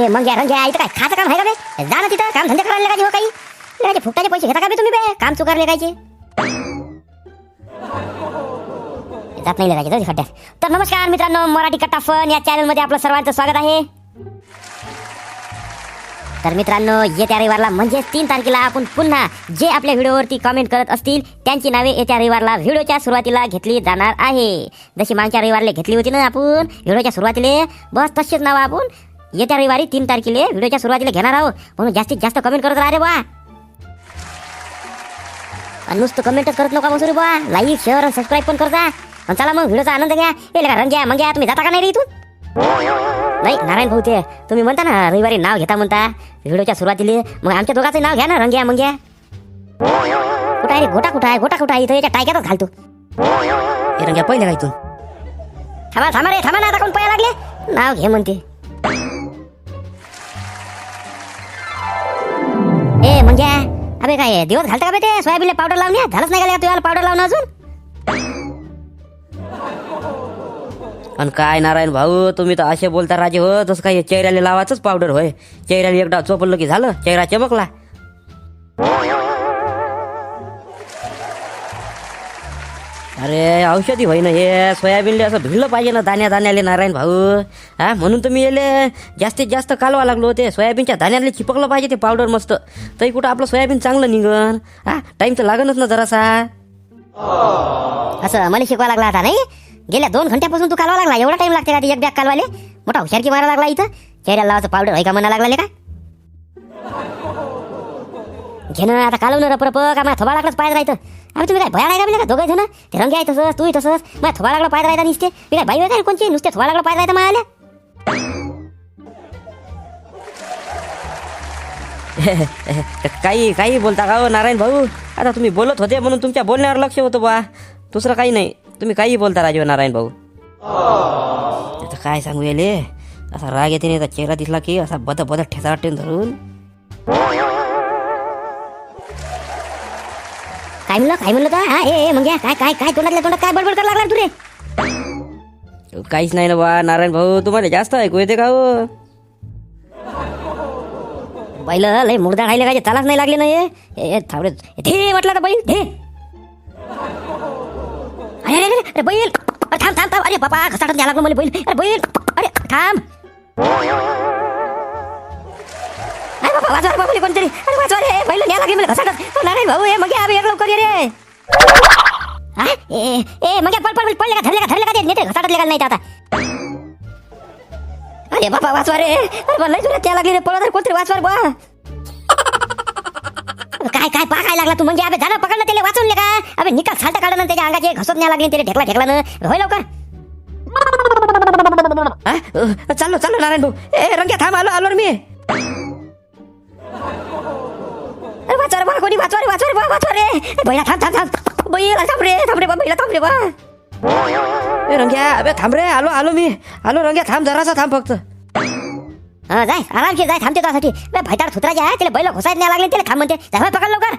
ए मग या रंग इथं काय खाचं काम आहे का बे? जा ना तिथं काम धंदे करायला लागायचे हो काही. लागायचे फुकटाचे पैसे घेता का बे तुम्ही बे? काम चुकारले लागायचे. जात नाही लागायचे जाऊ खड्ड्यात. तर नमस्कार मित्रांनो मराठी कट्टा फन या चॅनलमध्ये आपलं सर्वांचं स्वागत आहे. तर मित्रांनो येत्या रविवारला म्हणजे तीन तारखेला आपण पुन्हा जे आपल्या व्हिडिओवरती कमेंट करत असतील त्यांची नावे येत्या रविवारला व्हिडिओच्या सुरुवातीला घेतली जाणार आहे. जशी मागच्या रविवारला घेतली होती ना आपण व्हिडिओच्या सुरुवातीला बस तशीच नावं आपण येत्या रविवारी तीन तारखेला व्हिडिओच्या सुरुवातीला घेणार आहोत म्हणून जास्तीत जास्त कमेंट करत राहा रे बा आणि नुसतं कमेंटच करत नका बसू रे बा लाईक शेअर आणि सबस्क्राईब पण करता आणि चला मग व्हिडिओचा आनंद घ्या. ये का रंग घ्या मग घ्या तुम्ही जाता का नाही रे इथून? नाही नारायण भाऊ ते. तुम्ही म्हणता ना रविवारी नाव घेता म्हणता. व्हिडिओच्या सुरुवातीला. मग आमच्या दोघांचं नाव घ्या ना रंग्या मग घ्या कुठं आहे रे? गोटा कुठं आहे? गोटा कुठं आहे? इथं याच्या टाक्यातच घालतो. हे रंग्या पहिले का इथून. थांबा थांबा रे थांबा ना आता कोण पया लागले? नाव घे म्हणते. ए म्हणजे? अबे काय दिवस घालता का बे ते? सोयाबीनला पावडर लावून या? झालंच नाही का तुला पावडर लावून अजून? पण काय नारायण भाऊ तुम्ही तर असे बोलता राजे हो तसं काय चेहऱ्याला लावाच पावडर होय. चेहऱ्याला एकदा चोपडलं की झालं चेहरा चमकला. अरे औषधी होईन ना हे. सोयाबीनले असं भिडलं पाहिजे ना दाण्या दाण्याले नारायण भाऊ. हा म्हणून तुम्ही येले जास्तीत जास्त कालवा लागलो ते सोयाबीनच्या दाण्याले चिपकलं पाहिजे ते पावडर मस्त. तरी कुठं आपलं सोयाबीन चांगलं निघन? हा टाइम तर लागणच ना जरासा. असं मला शिकवा लागला आता नाही? गेल्या दोन घंट्यापासून तू कालवा लागला. एवढा टाइम लागते का ते एक बॅग कालवाले? मोठा हुशारकी मारा लागला इथं? चेहऱ्याला लावायचं पावडर आहे का म्हणा लागला का? घेणं आता कालवणं रप का माझ्या थोबा लागलाच पाय राहतं? अरे तुम्ही काय भया नाही का मी का दोघे जण? ते रंगी आहे तसंच तूही तसंच. माझ्या थोबा लागला पाय राहता निसते. मी काय बाई काय कोणची? नुसते थोबा लागला पाय राहता मला काही काही बोलता का हो नारायण भाऊ? आता तुम्ही बोलत होते म्हणून तुमच्या बोलण्यावर लक्ष होतं बा दुसरं काही नाही. तुम्ही काही बोलता राजीव हो, नारायण भाऊ. आता काय सांगू येले? असा राग येते नाही चेहरा दिसला की असा बद बद ठेचा वाटते धरून. काय म्हणलं? काय म्हणलं का हा ए मग. काय काय काय तोंडातल्या तोंडात काय बडबड करायला लागला तू रे काहीच नाही ना बा नारायण भाऊ तुम्हाला जास्त ऐकू येते का हो? बैल लय मुर्दा खायला काय चालाच नाही लागले ना हे? ए, ए, थांबरे धे म्हटलं तर बैल धे अरे अरे, अरे अरे बैल. अरे थांब थांब थांब. अरे बाबा घसाटत घ्या लागलो मला बैल. अरे बैल. अरे थांब. अरे बाबा कोणतरी अरे वाजवा रे बैल न्या लागले मला घसाटत नारायण भाऊ हे मग आवे एक लवकर ये रे हा? ए ए मग पळ पळ पळले का धरले का धरले का ते नेते घसाटत लेगाल नाही ते आता अरे बाबा वाजवा रे अरे बा, लय जोरात त्या लागली रे पळत रे कोणतरी वाजवा रे बा काय काय पा काय लागला तू म्हणजे अबे झालं पकडलं त्याला वाचवले का अबे निकाल साल्ट काढलं ना त्याच्या अंगाचे घसत न्या लागली त्याला ढेकला ढेकला ना होय लवकर हा? अ, चाललो चाललो नारायण भाऊ ए रंग्या थांब आलो आलो रे मी वाचवा रे वाचवा बैला थांब थांब थांब बैला थांब रे थांब रे बा बैला थांब रे बा ए रंग्या अबे थांब रे आलो आलो मी आलो रंग्या थांब जरासा थांब फक्त हा जाय आरामशीर जाय थांबते त्यासाठी बे भैताड सुत्राचे आहे त्याला बैल घुसायत नाही लागले त्याला थांब म्हणते जाय होय, पकड लवकर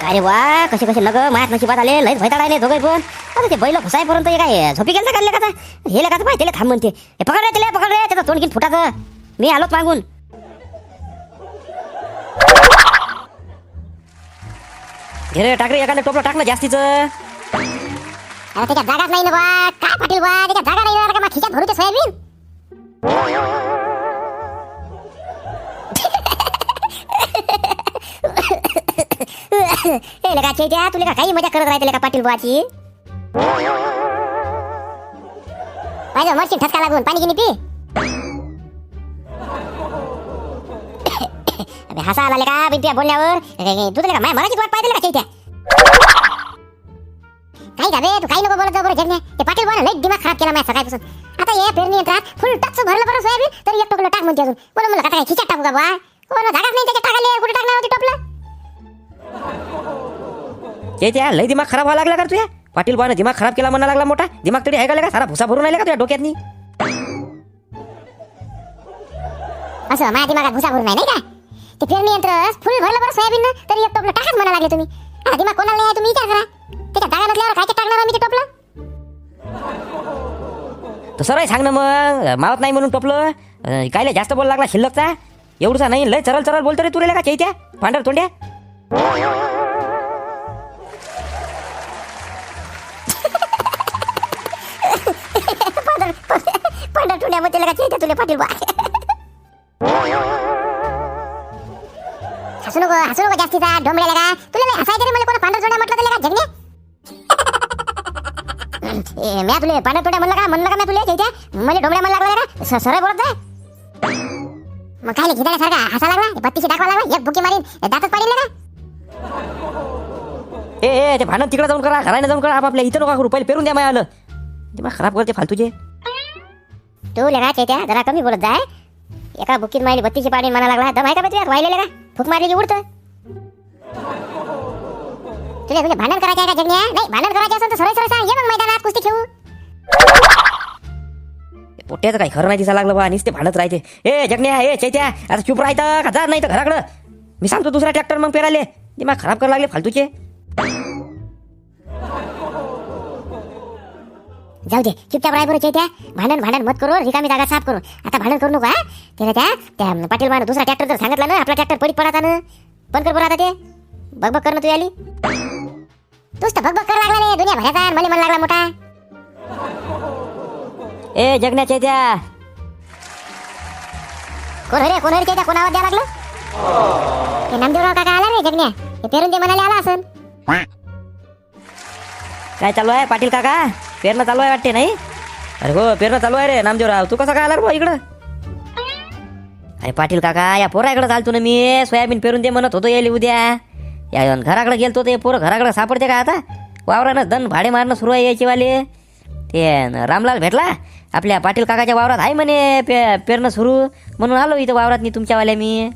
काय वा कसे कसे नग मायात नशिबात आले लयच भैताड आहे दोघे पण आता ते बैल घुसायपर्यंत हे काय झोपी गेलं काढले का आता? हे लगा पाहिजे त्याला थांब म्हणते हे पकड रे त्याला पकड रे त्याचं तोंड फुटाचं मी आलोच मागून घे रे एखादं टोपलं टाकलं जास्तीचं. अरे त्याच्या जागाच नाही ना बा काय पाटील बा जागा नाही का खिशात भरू ते सोयाबीन? ए लगा चेत्या तुला काही मजा करत राहते का पाटील बुवाची? पाहिजे मशीन ठसका लागून. पाणी गिनी पी. हसा आला का बिनत्या बोलण्यावर? तू तुला का माय मराठीत वाट पाहिजे का चेत्या काही का बे तू काही नको बोलत बरं घेणे ते पाटील बोला लई दिमाग खराब केला माझ्या सकाळपासून. आता ये पेरणी यंत्रात फुल टक्स भरलं बरं सोयाबीन तर एक टोकलं टाक म्हणते अजून. बोला आता काय खिचात टाकू का बा कोण जागाच नाही त्याच्यात टाकाले कुठे टाकणार होती टोपलं? ते त्या लय दिमाग खराब व्हायला लागला का तुया पाटील बाने दिमाग खराब केला म्हणा लागला मोठा. दिमाग तरी आहे का सारा भुसा भरून आला का तुझ्या डोक्यातनी? असं माझ्या दिमागात भुसा भरून नाही का? ते पेरणी यंत्र फुल भरलं बरं सोयाबीन तर एक टोपलं टाकत म्हणा लागले तुम्ही. हा, दिमाग कोणाला नाही तुम्ही विचार करा. त्याच्या जागा नसल्यावर काय टाकणार आम्ही ते टोपलं? तर सरळ सांग ना मग मावत नाही म्हणून टोपलं. अं, कायले जास्त बोल लागला शिल्लकचा? एवढसा नाही लय चरल चरल बोलतो रे तुला का चैत्या पांढर तोंड्या. पांढर मग त्याला का तुला पाटील बा. हसू नको हसू नको जास्तीचा डोंबलेला का तुला नाही हसायचं रे मला कोणा पांढर टोड्या म्हटलं तुला का जगणे ए, म्या तुले पांढर टोड्या म्हणलं का? म्हणलं का मी तुला चैत्या? मला डोंबल्या म्हणलं लागला का स- सरळ बोलत जाय मग काय घिदाड्या सारखा हसा लागला? बत्तीशी दाखवा लागला? एक बुकी मारीन दातच पाडील का? ए ए ते भांडण तिकडे जाऊन करा घराने जाऊन करा आपापल्या इथं नका करू पहिले पेरून द्या माय आलं ते मग खराब करते फालतूचे. तू लेगा चैत्या जरा कमी बोलत जाय एका बुकीत मारली बत्तीशी पाणी म्हणा लागला. दम आहे का बे तुझ्यात? वाहिलेलं का? फुक मारली की उडतं तुझ्या तुझ्या भांडण करायचं आहे का जगण्या? नाही भांडण करायचं असेल तर सरळ सरळ सांग. ये मग मैदानात कुस्ती खेळू. पोट्याचं काही खरं नाही दिसायला लागलं बा नुसते भांडत राहते ए जगण्या ए चैत्या आता चुप राहायचं का जा नाही तर घराकडं. मी सांगतो दुसरा ट्रॅक्टर मग पेराले ते मग खराब करायला लागले फालतूचे. जाऊ दे चुपचाप राय बरं चैत्या. भांडण भांडण मत करू रिकामी जागा साफ करू. आता भांडण करू नका त्याला त्या त्या पाटील मानं दुसरा ट्रॅक्टर जर सांगितलं ना आपला ट्रॅक्टर पडीत पडा ना. पण कर बरं आता ते. बघ बघ कर ना तू आली तूच तर बघ बघ कर लागला रे दुनिया भराचा मला मन लागला मोठा. ए जगण्या चैत्या. कोण रे कोण रे चैत्या? कोण आवाज द्यायला लागलं? ते नामदेवराव काका आला रे जगण्या. ते पेरून ते म्हणाले आला असन. काय चालू आहे पाटील काका? पेरणं चालू आहे वाटते नाही? अरे हो पेरणं चालू आहे रे नामदेवराव. तू कसा काय आला रे बुवा इकडं? अरे पाटील काका या पोराकडे चालतो ना मी. सोयाबीन पेरून दे म्हणत होतो येईल उद्या. या घराकडे गेलतो ते पोरं घराकडे सापडते का आता? वावरानं दन भाडे मारणं सुरू आहे यायची वाले ते रामलाल भेटला? आपल्या पाटील काकाच्या वावरात आहे म्हणे पे पेरणं सुरू. म्हणून आलो इथं वावरात नाही तुमच्यावाल्या मी.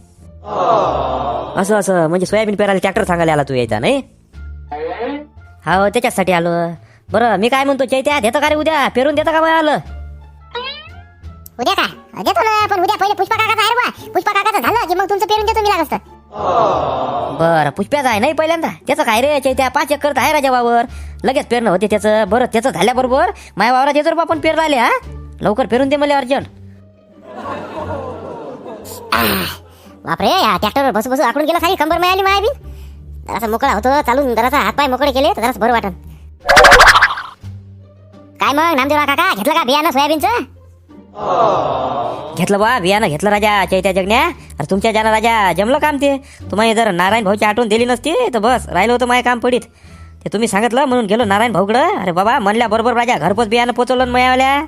असं असं. म्हणजे सोयाबीन पेरायला ट्रॅक्टर सांगायला आला तू यायचा नाही? हो त्याच्यासाठी आलो. बरं मी काय म्हणतो चैत्या देतं का रे उद्या? पेरून देतं का आलं उद्या का? देतो ना पण उद्या पहिले पुष्पा काकाचा आहे रे बा पुष्पा काकाचं झालं की मग तुमचं पेरून देतो मी लागत बरं पुष्प्याचं आहे नाही पहिल्यांदा? त्याचं काय रे चैत्या? पाच एकर आहे राजा वावर. लगेच पेरणं होते त्याचं. बरं त्याचं झाल्याबरोबर माझ्या वावरात येतो बा पण पेरला आले हा? लवकर पेरून दे मला अर्जंट. बापरे या ट्रॅक्टरवर बसू बसू आकडून गेला सारी कंबर मिळाली माया बी जरासा मोकळा होतो चालून जरासा हातपाय मोकळे केले तर जरासं बरं वाटन. काय मग? नामदेवराव काका घेतलं का बियाणं सोयाबीनचं? घेतलं बा बियाणं घेतलं राजा चैत्या जगण्या. अरे तुमच्या ज्यानं राजा जमलं काम ते. तुम्हाला जर नारायण भाऊची आठवण दिली नसती तर बस राहिलं होतं माझं काम पडीत. ते तुम्ही सांगितलं म्हणून गेलो नारायण भाऊकडं. अरे बाबा म्हणल्या बरोबर राजा घरपोच बियाणं पोचवलं मायावाल्या.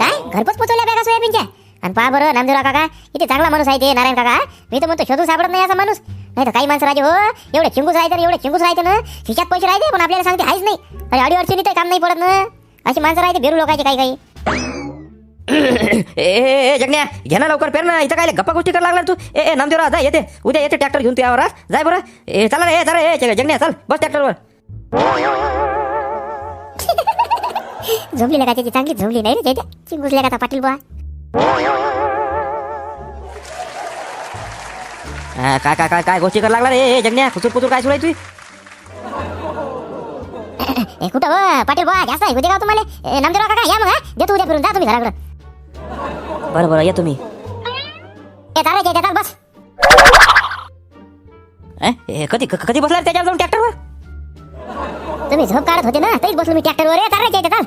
काय? घरपोच पोचवल्या बॅगा सोयाबीनच्या? आणि पहा बरं नामदेवराव काका किती चांगला माणूस आहे ते नारायण काका मी तर म्हणतो शोधून सापडत नाही असा माणूस. नाही तर काही माणसं राजे हो एवढे चिंगूस राहते ना, एवढे चिंगूस राहते ना खिशात पैसे राहते पण आपल्याला सांगते आहेच नाही. अरे अडी अडचणी तर काम नाही पडत ना. अशी माणसं राहते बेरू लोकांचे काही काही. ए जगण्या घे ना लवकर पेर ना इथं काय गप्पा गोष्टी करायला लागला तू? ए नामदेवरा जा येते. उद्या येते ट्रॅक्टर घेऊन तू यावर जाय बरं. ए चला रे चला ए जग- जगण्या चल बस ट्रॅक्टरवर झोपली त्याची चांगली झोपली नाही रे चिंगूसल्या का पाटील बुवा. हा, काय काय काय काय गोष्टी करायला लागला रे? ए जगण्या खुचूर पुचूर काय सुरू आहे तू ए कुठं हो पाटील बुवा जास्त आहे उद्या का तुम्हाला? ए, काका या मग हा? देतो उद्या करून जा तुम्ही घराकडं. बरं बरं येतो मी ए चाल रे चैत्या चाल बस. ए, कधी क- कधी बसला रे त्याच्यावर जाऊन ट्रॅक्टरवर? तुम्ही झोप काढत होते ना तरीच बसलो मी ट्रॅक्टरवर. ए चाल रे चैत्या चाल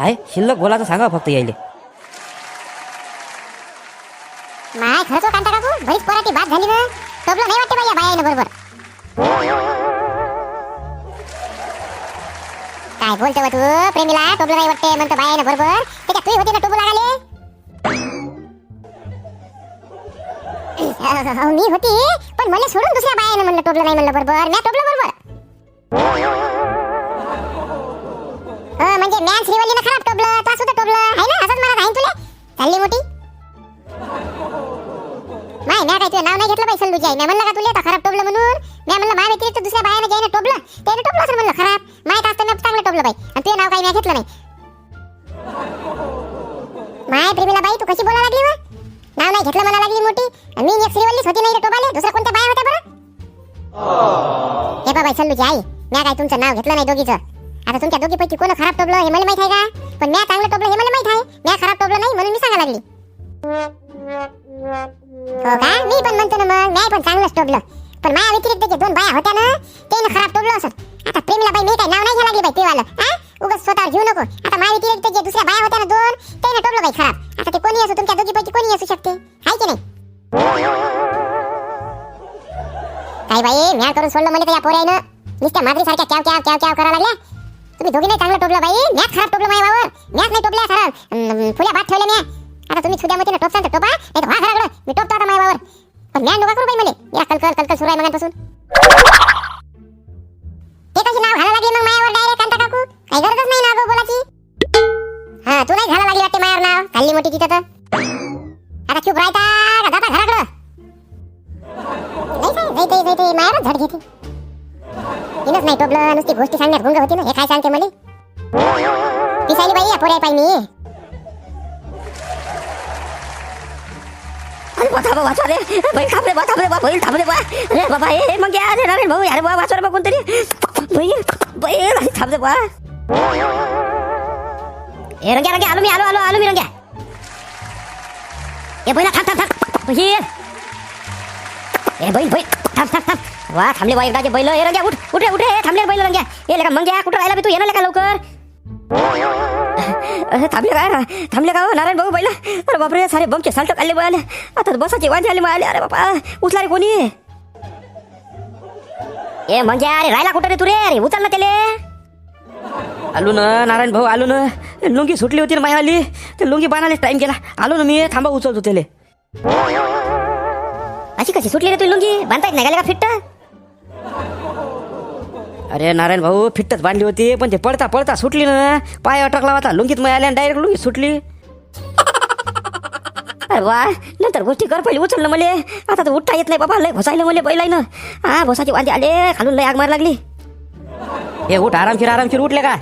हाय शिल्लक बोलायचं सांगा फक्त यायले. माय खरंच हो कांता काकू बरीच पराठी बात झाली ना. तबलं नाही वाटते बाई बाया बरोबर. काय बोलतो तू? प्रेमीला टोपलं नाही वाटते म्हणतो बायानं बरोबर. त्याच्या तुही होती ना टोपू लागले? मी होती पण मला सोडून दुसऱ्या बायानं म्हणलं टोपलं नाही म्हणलं बरोबर. मी टोपलं बरोबर. हो म्हणजे मॅन श्रीवल्लीनं खराब टोपलं ता सुद्धा टोपलं. आहे ना असंच मला राहीन तुला? चालली मोठी. काय तुझं नाव नाही घेतलं पाहिजे तुझी आई मी म्हणलं का तुला खराब टोपलं म्हणून? मी म्हणलं माझ्या व्यतिरिक्त दुसऱ्या बायाने ज्यानं टोपलं. त्यानं टोपलं असं म्हणलं खराब. माहीत असतं मी चांगलं टोपलं बाई. आणि तुझं नाव काही मी घेतलं नाही. माय प्रेमीला बाई तू कशी बोला लागली वा? नाव नाही घेतलं मला लागली मोठी. आणि मी एक श्रीवल्लीच होती नाही टोपाले दुसऱ्या कोणत्या बाया होत्या बरं? हे बाबा चल तुझी आई मी काय तुमचं नाव घेतलं नाही दोघीचं. आता तुमच्या दोघीपैकी कोण खराब टोपलं हे मला माहीत आहे का? पण मी चांगलं टोपलं हे मला माहीत आहे. मी खराब टोपलं नाही म्हणून मी सांगा लागली. हो का? मी पण म्हणतो ना मग म्या पण चांगलंच टोपलं. पण माझ्या व्यतिरिक्त जे दोन बाया होत्या ना ते ना खराब टोपलं असत. आता प्रेमीला बाई मी काय नाव नाही घ्या लागली बाई पिवालं हा? उगाच स्वतःवर घेऊ नको. आता माझ्या व्यतिरिक्त जे दुसऱ्या बाया होत्या ना दोन ते ना टोपलं बाई खराब. आता ते कोणी असो तुमच्या दोघीपैकी कोणी असू शकते. हाय की नाही? काय बाई म्या करून सोडलं म्हणजे या पोऱ्यानं. नुसत्या माद्री सारख्या क्याव क्याव क्याव क्याव करा लागल्या. तुम्ही दोघी नाही चांगलं टोपलं बाई मॅच खराब टोपलं माझ्या बावर मॅच नाही टोपल्या खराब फुल्या भात ठेवल्या म्या. आता तुम्ही सुद्यामध्ये टोपसान तर टोपा नाही तर व्हा घराकडं मी टोपतो आता माझ्या बावर पण म्या नका करू बाई मले. या कलकल कलकल सुरू आहे मगापासून. ते कशी नाव घाला लागली मग मायावर डायरेक्ट कांता काकू? काही गरजच नाही ना गो बोलाची हा तू नाही घाला लागली वाटते मायावर नाव? खाल्ली मोठी तिथं तर. आता चुप राहता का? जाता घराकडं. नाही जायते जायते मायावर झड घेते. तिनंच नाही टोपलं नुसती गोष्टी सांगण्यात गुंग होती ना. हे काय सांगते मला? पिसायली बाई या पोऱ्या पाय मी थांबा वाचवा रे बाई थांबले बा थांबले बा बैल थांबले बा अरे बाबा हे मग या अरे नवीन भाऊ अरे बा वाचवा रे बा कोणतरी बैल बैल थांबले बा ए रंग्या रंग्या आलो मी आलो आलो आलो मी रंग्या ए बैला थांब थांब थांब बैल ए बैल बैल थांब थांब थांब वा थांबले बा एकदाचे बैल ए रंग्या उठ उठे उठे थांबले बैल रंग्या ए लेका मग कुठं राहिला बी तू येणार का लवकर थांबले काय थांबले का हो? नारायण भाऊ बैला. अरे बापरे सारे बमचे सालटक आले बघाले आता बसाचे आले झाले आले अरे बापा उचला रे कोणी? ए म्हणजे अरे राहिला कुठं रे तू रे? अरे उचल ना त्याले. आलो ना नारायण भाऊ आलो ना. लुंगी सुटली होती ना मायावाली. ते लुंगी बांधायला टाइम गेला. आलो ना मी थांबा उचलतो त्याले. अशी कशी सुटली रे तू लुंगी? बांधता येत नाही का फिट्ट? अरे नारायण भाऊ फिट्टच बांधली होती पण ते पळता पळता सुटली ना. पाय अटकला होता लुंगीत मिळाल्या डायरेक्ट लुंगी सुटली. अरे वा नंतर गोष्टी कर पहिली उचललं मले. आता तर उठता येत नाही बाबा लय घोसायला मले बैलायनं हा भोसाचे वांदे आले खालून लय आग मार लागली. हे उठ आरामशीर आरामशीर उठले का?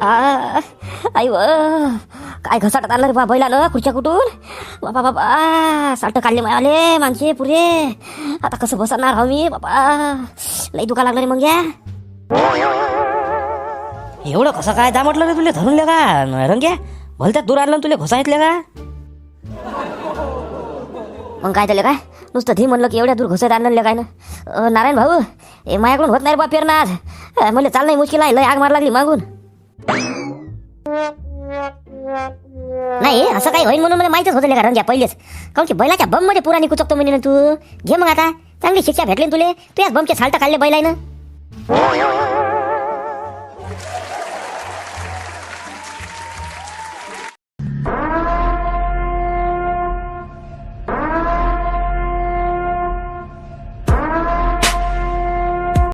आ, आई व. काय घसाटत आलं रे बा बैलानं खुर्च्या कुठून? बाबा बाबा साल्ट काढले आले माणसे पुरे. आता कसं बसणार हो मी बाबा? लई दुखा लागलं रे मग या. एवढं कसं काय दामटलं रे तुले धरून का? रंग्या भलत्यात दूर आणलं ना तुले घोसायतले का? मग काय त्याला काय नुसतं धी म्हणलं की एवढ्या दूर घुसत आणलं काय ना? नारायण भाऊ हे माझ्याकडून होत नाही रे बा पेरणार. मला चाल नाही मुश्किल आहे लय आग मार लागली मागून. असं काही होईल म्हणून मला माहितच होतं का रंग्या पहिलेच. काऊन की बैलाच्या बममध्ये पुराणी कुचकतो म्हणे ना तू? घे मग आता. चांगली शिक्षा भेटली तुले. तू याच बमचे साल्ट काढले बैलायनं